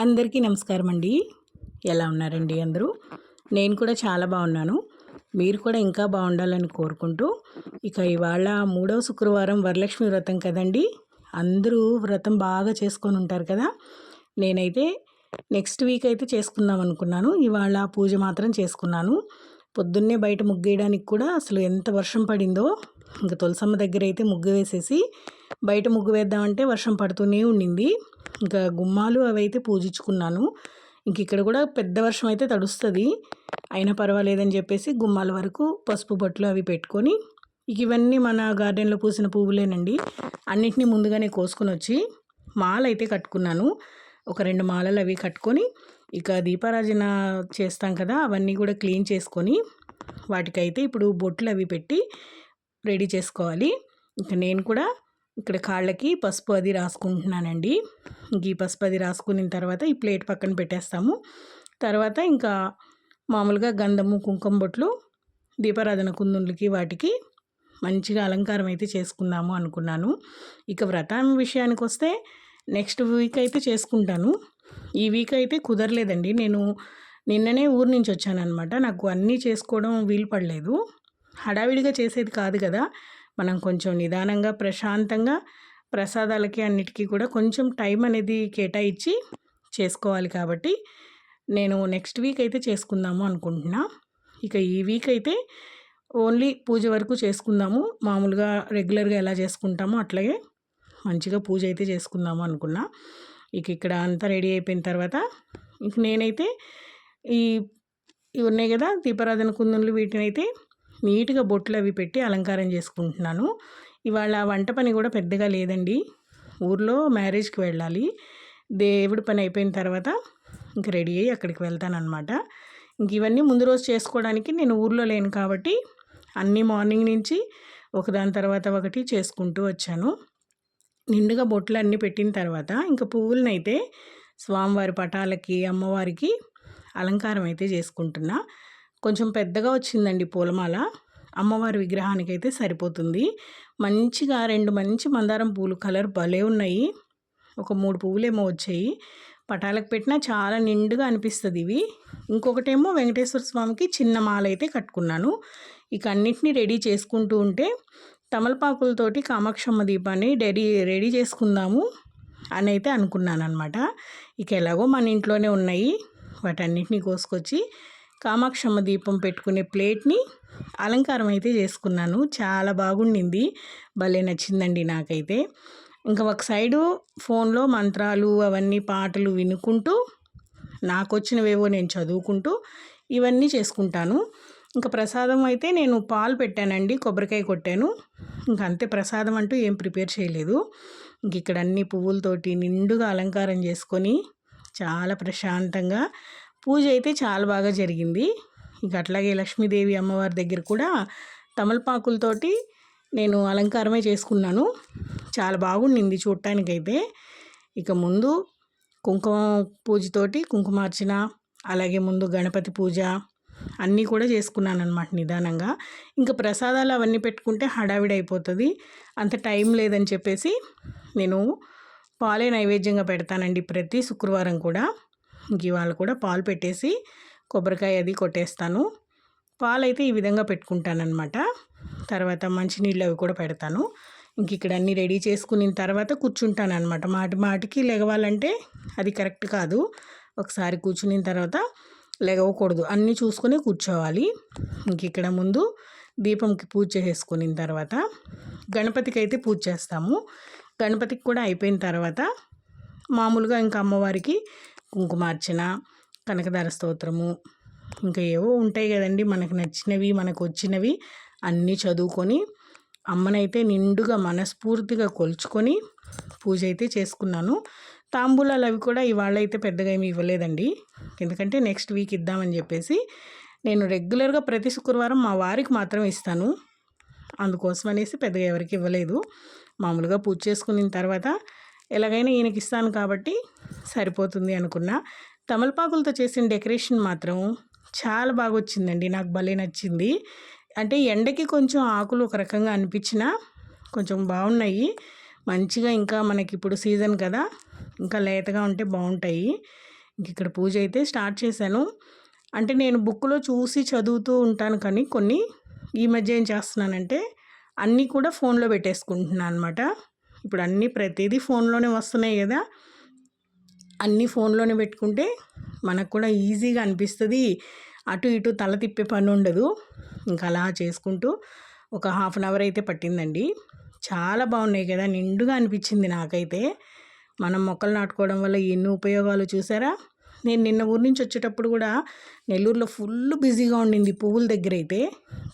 అందరికీ నమస్కారం అండి ఎలా ఉన్నారండి అందరూ? నేను కూడా చాలా బాగున్నాను. మీరు కూడా ఇంకా బాగుండాలని కోరుకుంటూ ఇక ఇవాళ మూడవ శుక్రవారం వరలక్ష్మి వ్రతం కదండి. అందరూ వ్రతం బాగా చేసుకొని ఉంటారు కదా. నేనైతే నెక్స్ట్ వీక్ అయితే చేసుకుందాం అనుకున్నాను. ఇవాళ పూజ మాత్రం చేసుకున్నాను. పొద్దున్నే బయట ముగ్గేయడానికి కూడా అసలు ఎంత వర్షం పడిందో ఇంకా తులసమ్మ దగ్గర అయితే ముగ్గు వేసేసి బయట ముగ్గు వేద్దామంటే వర్షం పడుతూనే ఉండింది. ఇంకా గుమ్మాలు అవి అయితే పూజించుకున్నాను. ఇంక ఇక్కడ కూడా పెద్ద వర్షం అయితే తడుస్తుంది. అయినా పర్వాలేదని చెప్పేసి గుమ్మాల వరకు పసుపు బొట్లు అవి పెట్టుకొని ఇక ఇవన్నీ మన గార్డెన్లో పూసిన పువ్వులేనండి. అన్నిటినీ ముందుగానే కోసుకొని వచ్చి మాల అయితే కట్టుకున్నాను. ఒక రెండు మాలలు అవి కట్టుకొని ఇక దీపారాజన చేస్తాం కదా అవన్నీ కూడా క్లీన్ చేసుకొని వాటికైతే ఇప్పుడు బొట్లు అవి పెట్టి రెడీ చేసుకోవాలి. ఇంకా నేను కూడా ఇక్కడ కాళ్ళకి పసుపు అది రాసుకుంటున్నానండి. ఈ పసుపు అది రాసుకున్న తర్వాత ఈ ప్లేట్ పక్కన పెట్టేస్తాము. తర్వాత ఇంకా మామూలుగా గంధము కుంకుమ బొట్లు దీపారాధన కుందులకి వాటికి మంచిగా అలంకారం అయితే చేసుకుందాము అనుకున్నాను. ఇక వ్రతం విషయానికి వస్తే నెక్స్ట్ వీక్ అయితే చేసుకుంటాను. ఈ వీక్ అయితే కుదరలేదండి. నేను నిన్ననే ఊరు నుంచి వచ్చానమాట నాకు అన్నీ చేసుకోవడం వీలు పడలేదు. హడావిడిగా చేసేది కాదు కదా. మనం కొంచెం నిదానంగా ప్రశాంతంగా ప్రసాదాలకి అన్నిటికీ కూడా కొంచెం టైం అనేది కేటాయించి చేసుకోవాలి కాబట్టి నేను నెక్స్ట్ వీక్ అయితే చేసుకుందాము అనుకుంటున్నా. ఇక ఈ వీక్ అయితే ఓన్లీ పూజ వరకు చేసుకుందాము. మామూలుగా రెగ్యులర్గా ఎలా చేసుకుంటామో అట్లాగే మంచిగా పూజ అయితే చేసుకుందాము అనుకున్నా. ఇక ఇక్కడ అంతా రెడీ అయిపోయిన తర్వాత ఇక నేనైతే ఈ ఇవి ఉన్నాయి కదా దీపారాధన కుందులు వీటిని అయితే నీట్గా బొట్లు అవి పెట్టి అలంకారం చేసుకుంటున్నాను. ఇవాళ వంట పని కూడా పెద్దగా లేదండి. ఊర్లో మ్యారేజ్కి వెళ్ళాలి. దేవుడి పని అయిపోయిన తర్వాత ఇంక రెడీ అయ్యి అక్కడికి వెళ్తానమాట ఇంక ఇవన్నీ ముందు రోజు చేసుకోవడానికి నేను ఊర్లో లేను కాబట్టి అన్నీ మార్నింగ్ నుంచి ఒకదాని తర్వాత ఒకటి చేసుకుంటూ వచ్చాను. నిండుగా బొట్లు అన్నీ పెట్టిన తర్వాత ఇంకా పువ్వులనైతే స్వామివారి పటాలకి అమ్మవారికి అలంకారం అయితే చేసుకుంటున్నా. కొంచెం పెద్దగా వచ్చిందండి పూలమాల. అమ్మవారి విగ్రహానికి అయితే సరిపోతుంది. మంచిగా రెండు మంచి మందారం పూలు కలర్ భలే ఉన్నాయి. ఒక మూడు పువ్వులేమో వచ్చాయి. పటాలకు పెట్టినా చాలా నిండుగా అనిపిస్తుంది ఇవి. ఇంకొకటేమో వెంకటేశ్వర స్వామికి చిన్న మాల అయితే కట్టుకున్నాను. ఇక అన్నిటినీ రెడీ చేసుకుంటూ ఉంటే తమలపాకులతోటి కామాక్షమ్మ దీపాన్ని రెడీ రెడీ చేసుకుందాము అని అయితే అనుకున్నాను అనమాట ఇక ఎలాగో మన ఇంట్లోనే ఉన్నాయి. వాటన్నిటిని కోసుకొచ్చి కామాక్షమ్మ దీపం పెట్టుకునే ప్లేట్ని అలంకారం అయితే చేసుకున్నాను. చాలా బాగుండింది. భలే నచ్చిందండి నాకైతే. ఇంకా ఒక సైడు ఫోన్లో మంత్రాలు అవన్నీ పాటలు వినుకుంటూ నాకు వచ్చినవేవో నేను చదువుకుంటూ ఇవన్నీ చేసుకుంటాను. ఇంకా ప్రసాదం అయితే నేను పాలు పెట్టానండి కొబ్బరికాయ కొట్టాను. ఇంక అంతే ప్రసాదం అంటూ ఏం ప్రిపేర్ చేయలేదు. ఇంక ఇక్కడ అన్ని పువ్వులతోటి నిండుగా అలంకారం చేసుకొని చాలా ప్రశాంతంగా పూజ అయితే చాలా బాగా జరిగింది. ఇక అట్లాగే లక్ష్మీదేవి అమ్మవారి దగ్గర కూడా తమలపాకులతోటి నేను అలంకారమే చేసుకున్నాను. చాలా బాగుండింది చూడటానికైతే ఇక ముందు కుంకుమ పూజతోటి కుంకుమార్చన అలాగే ముందు గణపతి పూజ అన్నీ కూడా చేసుకున్నాను అనమాట నిదానంగా. ఇంకా ప్రసాదాలు అవన్నీ పెట్టుకుంటే హడావిడి అయిపోతుంది అంత టైం లేదని చెప్పేసి నేను పాలే నైవేద్యంగా పెడతానండి ప్రతి శుక్రవారం కూడా. ఇవాళ కూడా పాలు పెట్టేసి కొబ్బరికాయ అది కొట్టేస్తాను. పాలు అయితే ఈ విధంగా పెట్టుకుంటానమాట తర్వాత మంచినీళ్ళు అవి కూడా పెడతాను. ఇంక ఇక్కడ అన్నీ రెడీ చేసుకున్న తర్వాత కూర్చుంటాను అనమాట మాటి మాటికి లెగవాలంటే అది కరెక్ట్ కాదు. ఒకసారి కూర్చున్న తర్వాత లెగవకూడదు అన్నీ చూసుకొని కూర్చోవాలి. ఇంక ఇక్కడ ముందు దీపంకి పూజ చేసుకున్న తర్వాత గణపతికి అయితే పూజ చేస్తాము. గణపతికి కూడా అయిపోయిన తర్వాత మామూలుగా ఇంకా అమ్మవారికి కుంకుమార్చన కనకదార స్తోత్రము ఇంకా ఏవో ఉంటాయి కదండి మనకు నచ్చినవి మనకు వచ్చినవి అన్నీ చదువుకొని అమ్మనైతే నిండుగా మనస్ఫూర్తిగా కొలుచుకొని పూజ అయితే చేసుకున్నాను. తాంబూలాలు అవి కూడా ఇవాళ అయితే పెద్దగా ఏమి ఇవ్వలేదండి. ఎందుకంటే నెక్స్ట్ వీక్ ఇద్దామని చెప్పేసి నేను రెగ్యులర్గా ప్రతి శుక్రవారం మా వారికి మాత్రం ఇస్తాను. అందుకోసం అనేసి పెద్దగా ఎవరికి ఇవ్వలేదు. మామూలుగా పూజ చేసుకున్న తర్వాత ఎలాగైనా ఈయనకి ఇస్తాను కాబట్టి సరిపోతుంది అనుకున్నా. తమలపాకులతో చేసిన డెకరేషన్ మాత్రం చాలా బాగా వచ్చిందండి నాకు భలే నచ్చింది. అంటే ఎండకి కొంచెం ఆకులు ఒక రకంగా అనిపించిన కొంచెం బాగున్నాయి. మంచిగా ఇంకా మనకి ఇప్పుడు సీజన్ కదా ఇంకా లేతగా ఉంటే బాగుంటాయి. ఇంక ఇక్కడ పూజ అయితే స్టార్ట్ చేశాను. అంటే నేను బుక్లో చూసి చదువుతూ ఉంటాను కానీ కొన్ని ఈ మధ్య ఏం చేస్తున్నానంటే అన్నీ కూడా ఫోన్లో పెట్టేసుకుంటున్నాను అనమాట ఇప్పుడు అన్నీ ప్రతిదీ ఫోన్లోనే వస్తున్నాయి కదా. అన్నీ ఫోన్లోనే పెట్టుకుంటే మనకు కూడా ఈజీగా అనిపిస్తుంది. అటు ఇటు తల తిప్పే పని ఉండదు. ఇంకా అలా చేసుకుంటూ ఒక హాఫ్ అన్ అవర్ అయితే పట్టిందండి. చాలా బాగున్నాయి కదా నిండుగా అనిపించింది నాకైతే. మనం మొక్కలు నాటుకోవడం వల్ల ఎన్ని ఉపయోగాలు చూసారా? నేను నిన్న ఊరి నుంచి వచ్చేటప్పుడు కూడా నెల్లూరులో ఫుల్ బిజీగా ఉండింది పువ్వుల దగ్గర అయితే.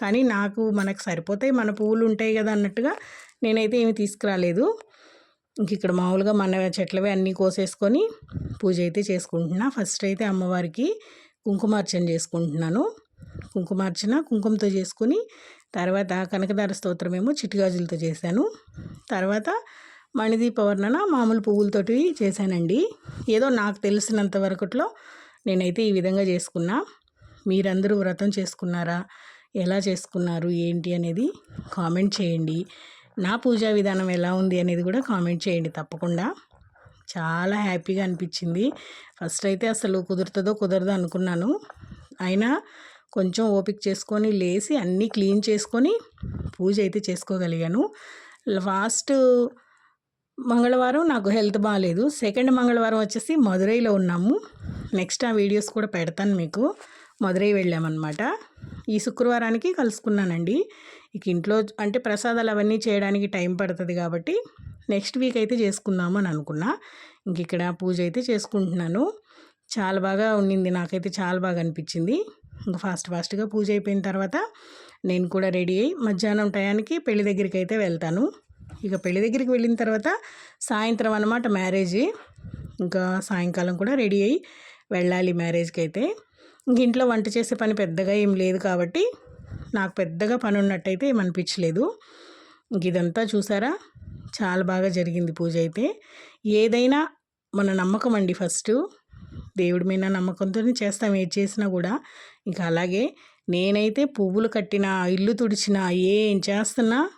కానీ నాకు మనకు సరిపోతాయి మన పువ్వులు ఉంటాయి కదా అన్నట్టుగా నేనైతే ఏమి తీసుకురాలేదు. ఇంక ఇక్కడ మామూలుగా మన చెట్లవే అన్నీ కోసేసుకొని పూజ అయితే చేసుకుంటున్నా. ఫస్ట్ అయితే అమ్మవారికి కుంకుమార్చన చేసుకుంటున్నాను. కుంకుమార్చన కుంకుమతో చేసుకుని తర్వాత కనకదార స్తోత్రం ఏమో చిట్టుగాజులతో చేశాను. తర్వాత మణిదీపవర్ణన మామూలు పువ్వులతోటి చేశానండి. ఏదో నాకు తెలిసినంత వరకుట్లో నేనైతే ఈ విధంగా చేసుకున్నా. మీరందరూ వ్రతం చేసుకున్నారా? ఎలా చేసుకున్నారు? ఏంటి అనేది కామెంట్ చేయండి. నా పూజా విధానం ఎలా ఉంది అనేది కూడా కామెంట్ చేయండి తప్పకుండా. చాలా హ్యాపీగా అనిపించింది. ఫస్ట్ అయితే అసలు కుదురుతుందో కుదరదో అనుకున్నాను. అయినా కొంచెం ఓపిక చేసుకొని లేచి అన్నీ క్లీన్ చేసుకొని పూజ అయితే చేసుకోగలిగాను. లాస్ట్ మంగళవారం నాకు హెల్త్ బాగాలేదు సెకండ్ మంగళవారం వచ్చేసి మదురైలో ఉన్నాము. నెక్స్ట్ ఆ వీడియోస్ కూడా పెడతాను మీకు. మదురై వెళ్ళామన్నమాట. ఈ శుక్రవారానికి కలుసుకున్నానండి. ఇక ఇంట్లో అంటే ప్రసాదాలు అవన్నీ చేయడానికి టైం పడుతుంది కాబట్టి నెక్స్ట్ వీక్ అయితే చేసుకుందాము అని అనుకున్నా. ఇంక ఇక్కడ పూజ అయితే చేసుకుంటున్నాను. చాలా బాగా ఉండింది నాకైతే చాలా బాగా అనిపించింది. ఇంకా ఫాస్ట్ ఫాస్ట్గా పూజ అయిపోయిన తర్వాత నేను కూడా రెడీ అయ్యి మధ్యాహ్నం టయానికి పెళ్ళి దగ్గరికి అయితే వెళ్తాను. ఇక పెళ్ళి దగ్గరికి వెళ్ళిన తర్వాత సాయంత్రం అనమాట మ్యారేజ్. ఇంకా సాయంకాలం కూడా రెడీ అయ్యి వెళ్ళాలి మ్యారేజ్కి అయితే. ఇంక ఇంట్లో వంట చేసే పని పెద్దగా ఏం లేదు కాబట్టి నాకు పెద్దగా పని ఉన్నట్టయితే ఏమనిపించలేదు. ఇంక ఇదంతా చూసారా? చాలా బాగా జరిగింది పూజ అయితే. ఏదైనా మన నమ్మకం అండి ఫస్ట్. దేవుడి మీద నమ్మకంతో చేస్తాం ఏది చేసినా కూడా. ఇంకా అలాగే నేనైతే పువ్వులు కట్టిన ఇల్లు తుడిచిన ఏం చేస్తున్నా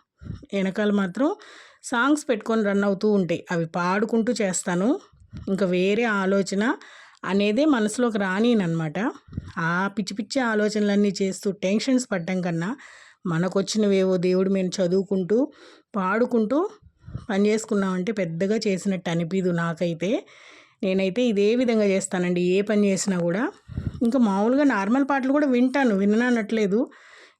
వెనకాల మాత్రం సాంగ్స్ పెట్టుకొని రన్ అవుతూ ఉంటాయి. అవి పాడుకుంటూ చేస్తాను. ఇంకా వేరే ఆలోచన అనేదే మనసులోకి రానినమాట ఆ పిచ్చి పిచ్చి ఆలోచనలన్నీ చేస్తూ టెన్షన్స్ పడ్డం కన్నా మనకు వచ్చినవేవో దేవుడు మేము చదువుకుంటూ పాడుకుంటూ పని చేసుకున్నామంటే పెద్దగా చేసినట్టు అనిపిదు నాకైతే. నేనైతే ఇదే విధంగా చేస్తానండి. ఏ పని చేసినా కూడా. ఇంకా మామూలుగా నార్మల్ పాటలు కూడా వింటాను. విననట్లేదు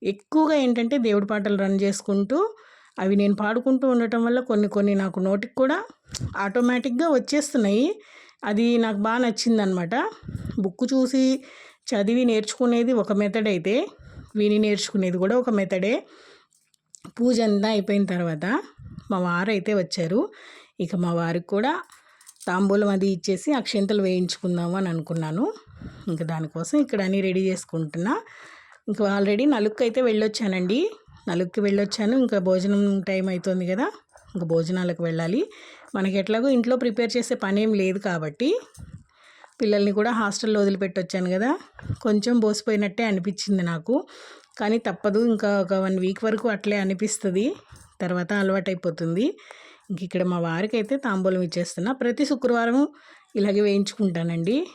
ఎక్కువగా ఏంటంటే దేవుడి పాటలు రన్ చేసుకుంటూ అవి నేను పాడుకుంటూ ఉండటం వల్ల కొన్ని కొన్ని నాకు నోటికి కూడా ఆటోమేటిక్గా వచ్చేస్తున్నాయి. అది నాకు బాగా నచ్చిందనమాట. బుక్ చూసి చదివి నేర్చుకునేది ఒక మెథడ్ అయితే విని నేర్చుకునేది కూడా ఒక మెథడే పూజ అంతా అయిపోయిన తర్వాత మా వారు అయితే వచ్చారు. ఇక మా వారికి కూడా తాంబూలం అది ఇచ్చేసి అక్షంతలు వేయించుకుందాము అని అనుకున్నాను. ఇంకా దానికోసం ఇక్కడ అన్నీ రెడీ చేసుకుంటున్నా. ఇంకా ఆల్రెడీ నలుక్కి అయితే వెళ్ళొచ్చానండి. నలుక్కి వెళ్ళొచ్చాను. ఇంకా భోజనం టైం అవుతుంది కదా. ఇంకా భోజనాలకు వెళ్ళాలి. మనకి ఎట్లాగో ఇంట్లో ప్రిపేర్ చేసే పని ఏం లేదు కాబట్టి పిల్లల్ని కూడా హాస్టల్లో వదిలిపెట్టొచ్చాను కదా. కొంచెం బోసిపోయినట్టే అనిపించింది నాకు. కానీ తప్పదు ఇంకా ఒక వన్ వీక్ వరకు అట్లే అనిపిస్తుంది. తర్వాత అలవాటైపోతుంది. ఇంక ఇక్కడ మా వారికి అయితే తాంబూలం ఇచ్చేస్తున్నా. ప్రతి శుక్రవారం ఇలాగే వేయించుకుంటానండి.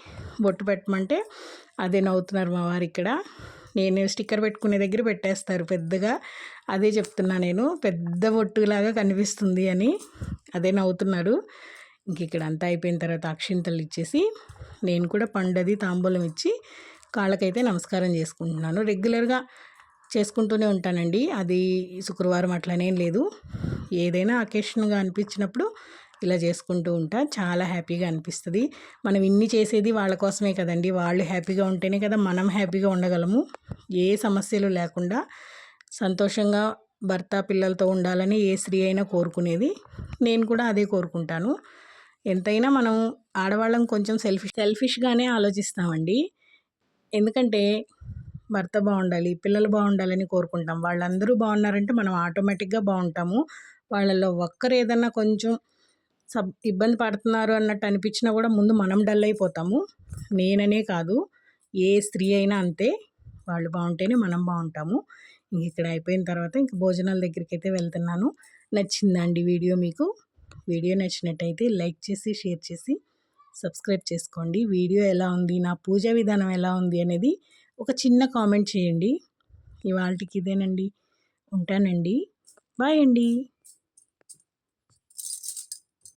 బొట్టు పెట్టమంటే అదే నవ్వుతున్నారు మా వారు ఇక్కడ. నేను స్టిక్కర్ పెట్టుకునే దగ్గర పెట్టేస్తారు పెద్దగా. అదే చెప్తున్నా నేను. పెద్ద బొట్టులాగా కనిపిస్తుంది అని. అదే నవ్వుతున్నాడు. ఇంక ఇక్కడ అంతా అయిపోయిన తర్వాత అక్షింతలు ఇచ్చేసి నేను కూడా పండది తాంబూలం ఇచ్చి కాళ్ళకైతే నమస్కారం చేసుకుంటున్నాను. రెగ్యులర్గా చేసుకుంటూనే ఉంటానండి. అది శుక్రవారం అట్లనేం లేదు. ఏదైనా అకేషన్గా అనిపించినప్పుడు ఇలా చేసుకుంటూ ఉంటా. చాలా హ్యాపీగా అనిపిస్తుంది. మనం ఇన్ని చేసేది వాళ్ళ కోసమే కదండి. వాళ్ళు హ్యాపీగా ఉంటేనే కదా మనం హ్యాపీగా ఉండగలము. ఏ సమస్యలు లేకుండా సంతోషంగా భర్త పిల్లలతో ఉండాలని ఏ స్త్రీ అయినా కోరుకునేది. నేను కూడా అదే కోరుకుంటాను. ఎంతైనా మనం ఆడవాళ్ళం కొంచెం సెల్ఫిష్ సెల్ఫిష్గానే ఆలోచిస్తామండి. ఎందుకంటే భర్త బాగుండాలి పిల్లలు బాగుండాలని కోరుకుంటాం. వాళ్ళందరూ బాగున్నారంటే మనం ఆటోమేటిక్గా బాగుంటాము. వాళ్ళల్లో ఒక్కరు ఏదన్నా కొంచెం సబ్ ఇబ్బంది పడుతున్నారు అన్నట్టు అనిపించినా కూడా ముందు మనం డల్ అయిపోతాము. నేననే కాదు ఏ స్త్రీ అయినా అంతే. వాళ్ళు బాగుంటేనే మనం బాగుంటాము. ఇక్కడ అయిపోయిన తర్వాత ఇంక భోజనాల దగ్గరికి అయితే వెళ్తున్నాను. నచ్చిందండి వీడియో మీకు. వీడియో నచ్చినట్టయితే లైక్ చేసి షేర్ చేసి సబ్స్క్రైబ్ చేసుకోండి. వీడియో ఎలా ఉంది? నా పూజా విధానం ఎలా ఉంది అనేది ఒక చిన్న కామెంట్ చేయండి. ఇవాళకి ఇదేనండి. ఉంటానండి. బాయ్ అండి.